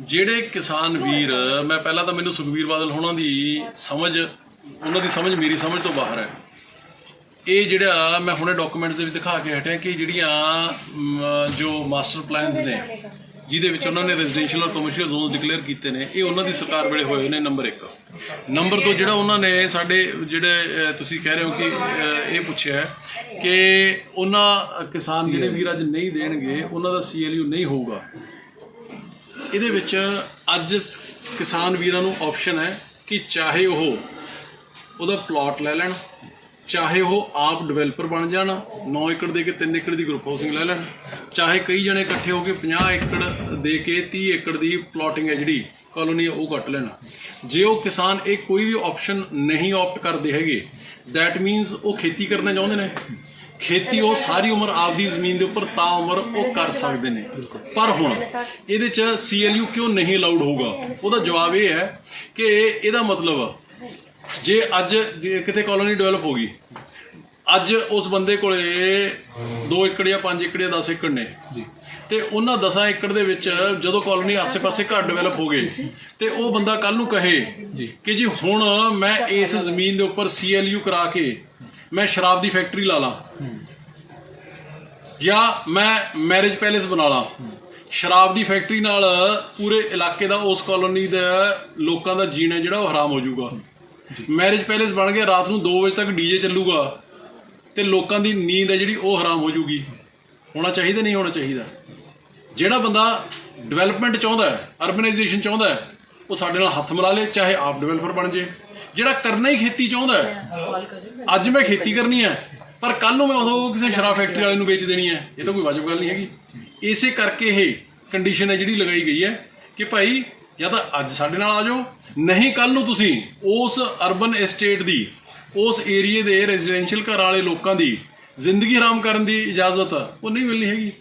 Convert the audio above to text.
ਜਿਹੜੇ ਕਿਸਾਨ ਵੀਰ ਮੈਂ ਪਹਿਲਾਂ ਤਾਂ ਮੈਨੂੰ ਸੁਖਵੀਰ ਬਾਦਲ ਹੋਣਾ ਦੀ ਸਮਝ ਉਹਨਾਂ ਦੀ ਸਮਝ ਮੇਰੀ ਸਮਝ ਤੋਂ ਬਾਹਰ ਹੈ। ਇਹ ਜਿਹੜਾ ਮੈਂ ਹੁਣੇ ਡਾਕੂਮੈਂਟਸ ਦੇ ਵਿੱਚ ਦਿਖਾ ਕੇ ਹਟਿਆ ਕਿ ਜਿਹੜੀਆਂ ਜੋ ਮਾਸਟਰ ਪਲਾਨਸ ਨੇ ਜਿਹਦੇ ਵਿੱਚ ਉਹਨਾਂ ਨੇ ਰੈਜ਼ੀਡੈਂਸ਼ੀਅਲ ਔਰ ਕਮਰਸ਼ੀਅਲ ਜ਼ੋਨਸ ਡਿਕਲੇਅਰ ਕੀਤੇ ਨੇ ਇਹ ਉਹਨਾਂ ਦੀ ਸਰਕਾਰ ਵੇਲੇ ਹੋਏ ਨੇ ਨੰਬਰ 1 ਨੰਬਰ 2 ਜਿਹੜਾ ਉਹਨਾਂ ਨੇ ਸਾਡੇ ਜਿਹੜੇ ਤੁਸੀਂ ਕਹਿ ਰਹੇ ਹੋ ਕਿ ਇਹ ਪੁੱਛਿਆ ਕਿ ਉਹਨਾਂ ਕਿਸਾਨ ਜਿਹੜੇ ਵੀਰ ਅੱਜ ਨਹੀਂ ਦੇਣਗੇ ਉਹਨਾਂ ਦਾ ਸੀਐਲਯੂ ਨਹੀਂ ਹੋਊਗਾ। ਇਹਦੇ ਵਿੱਚ ਅੱਜ ਕਿਸਾਨ ਵੀਰਾਂ ਨੂੰ ਆਪਸ਼ਨ ਹੈ ਕਿ ਚਾਹੇ ਉਹ ਉਹਦਾ ਪਲਾਟ ਲੈ ਲੈਣ, ਚਾਹੇ ਉਹ ਆਪ ਡਿਵੈਲਪਰ ਬਣ ਜਾਣ 9 ਏਕੜ ਦੇ ਕੇ 3 ਏਕੜ ਦੀ ਗਰੁੱਪ ਹਾਊਸਿੰਗ ਲੈ ਲੈਣ, ਚਾਹੇ ਕਈ ਜਣੇ ਇਕੱਠੇ ਹੋ ਕੇ 50 ਏਕੜ ਦੇ ਕੇ 30 ਏਕੜ ਦੀ ਪਲਾਟਿੰਗ ਹੈ ਜਿਹੜੀ ਕਾਲੋਨੀ ਹੈ ਉਹ ਕੱਟ ਲੈਣ। ਜੇ ਉਹ ਕਿਸਾਨ ਇਹ ਕੋਈ ਵੀ ਆਪਸ਼ਨ ਨਹੀਂ ਆਪਟ ਕਰਦੇ ਹੈਗੇ ਥੈਟ ਮੀਨਸ ਉਹ ਖੇਤੀ ਕਰਨਾ ਚਾਹੁੰਦੇ ਨੇ। ਖੇਤੀ ਉਹ ਸਾਰੀ ਉਮਰ ਆਪਦੀ ਜ਼ਮੀਨ ਦੇ ਉੱਪਰ ਤਾਂ ਉਮਰ ਉਹ ਕਰ ਸਕਦੇ ਨੇ। ਪਰ ਹੁਣ ਇਹਦੇ ਚ ਸੀਐਲਯੂ ਕਿਉਂ ਨਹੀਂ ਅਲਾਉਡ ਹੋਊਗਾ? ਉਹਦਾ ਜਵਾਬ ਇਹ ਹੈ ਕਿ ਇਹਦਾ ਮਤਲਬ ਜੇ ਅੱਜ ਕਿਤੇ ਕਾਲੋਨੀ ਡਿਵੈਲਪ ਹੋ ਗਈ ਅੱਜ ਉਸ ਬੰਦੇ ਕੋਲੇ 2 ਏਕੜ ਜਾਂ 5 ਏਕੜ ਜਾਂ 10 ਏਕੜ ਨੇ। ਜੀ। ਤੇ ਉਹਨਾਂ 10 ਏਕੜ ਦੇ ਵਿੱਚ ਜਦੋਂ ਕਾਲੋਨੀ ਆਸੇ-ਪਾਸੇ ਘਰ ਡਿਵੈਲਪ ਹੋ ਗਏ ਤੇ ਉਹ ਬੰਦਾ ਕੱਲ ਨੂੰ ਕਹੇ ਕਿ ਜੀ ਹੁਣ ਮੈਂ ਇਸ ਜ਼ਮੀਨ ਦੇ ਉੱਪਰ ਸੀਐਲਯੂ ਕਰਾ ਕੇ ਮੈਂ ਸ਼ਰਾਬ ਦੀ ਫੈਕਟਰੀ ਲਾ ਲਾਂ। ਜਾਂ ਮੈਂ ਮੈਰਿਜ ਪੈਲੇਸ ਬਣਾ ਲਾਂ। ਸ਼ਰਾਬ ਦੀ ਫੈਕਟਰੀ ਨਾਲ ਪੂਰੇ ਇਲਾਕੇ ਦਾ, ਉਸ ਕਾਲੋਨੀ ਦਾ ਲੋਕਾਂ ਦਾ ਜੀਣਾ ਜਿਹੜਾ ਉਹ ਹਰਾਮ ਹੋ ਜਾਊਗਾ। ਮੈਰਿਜ ਪੈਲੇਸ ਬਣ ਗਿਆ, ਰਾਤ ਨੂੰ 2 ਵਜੇ ਤੱਕ ਡੀਜੇ ਚੱਲੂਗਾ ਤੇ ਲੋਕਾਂ ਦੀ ਨੀਂਦ ਹੈ ਜਿਹੜੀ ਉਹ ਹਰਾਮ ਹੋ ਜਾਊਗੀ। ਹੋਣਾ ਚਾਹੀਦਾ, ਨਹੀਂ ਹੋਣਾ ਚਾਹੀਦਾ। ਜਿਹੜਾ ਬੰਦਾ ਡਿਵੈਲਪਮੈਂਟ ਚਾਹੁੰਦਾ ਹੈ ਅਰਬਨਾਈਜੇਸ਼ਨ ਚਾਹੁੰਦਾ ਹੈ, ਉਹ ਸਾਡੇ ਨਾਲ ਹੱਥ ਮਿਲਾ ਲੇ, ਚਾਹੇ ਆਪ ਡਿਵੈਲਪਰ ਬਣ ਜੇ। ਜਿਹੜਾ ਕਰਨਾ ਹੀ ਖੇਤੀ ਚਾਹੁੰਦਾ ਹੈ। ਅੱਜ ਮੈਂ ਖੇਤੀ ਕਰਨੀ ਹੈ, ਪਰ ਕੱਲ ਨੂੰ ਮੈਂ ਉਹ ਕਿਸੇ ਸ਼ਰਾਬ ਫੈਕਟਰੀ ਵਾਲੇ ਨੂੰ ਵੇਚ ਦੇਣੀ ਹੈ। ਇਹ ਤਾਂ ਕੋਈ ਵਾਜਬ ਗੱਲ ਨਹੀਂ ਹੈਗੀ। ਇਸੇ ਕਰਕੇ ਇਹ ਕੰਡੀਸ਼ਨ ਹੈ ਜਿਹੜੀ ਲਗਾਈ ਗਈ ਹੈ ਕਿ ਭਾਈ ਜਾਂ ਤਾਂ ਅੱਜ ਸਾਡੇ ਨਾਲ ਆ ਜਾਓ, ਨਹੀਂ ਕੱਲ ਨੂੰ ਤੁਸੀਂ ਉਸ ਅਰਬਨ ਐਸਟੇਟ ਦੀ, ਉਸ ਏਰੀਏ ਦੇ ਰੈਜ਼ੀਡੈਂਸ਼ੀਅਲ ਘਰ ਵਾਲੇ ਲੋਕਾਂ ਦੀ ਜ਼ਿੰਦਗੀ ਹਰਾਮ ਕਰਨ ਦੀ ਇਜਾਜ਼ਤ ਉਹ ਨਹੀਂ ਮਿਲਣੀ ਹੈਗੀ।